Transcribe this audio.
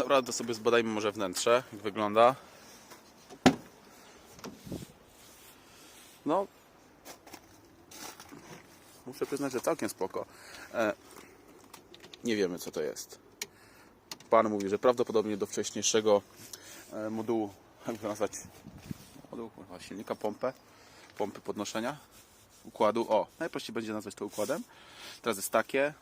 Dobra, to sobie zbadajmy może wnętrze, jak wygląda. No, muszę przyznać, że całkiem spoko. E, nie wiemy, co to jest. Pan mówi, że prawdopodobnie do wcześniejszego e, modułu, jak nazwać, modułu silnika, pompę, pompy podnoszenia, układu. O, najprościej będzie nazwać to układem. Teraz jest takie,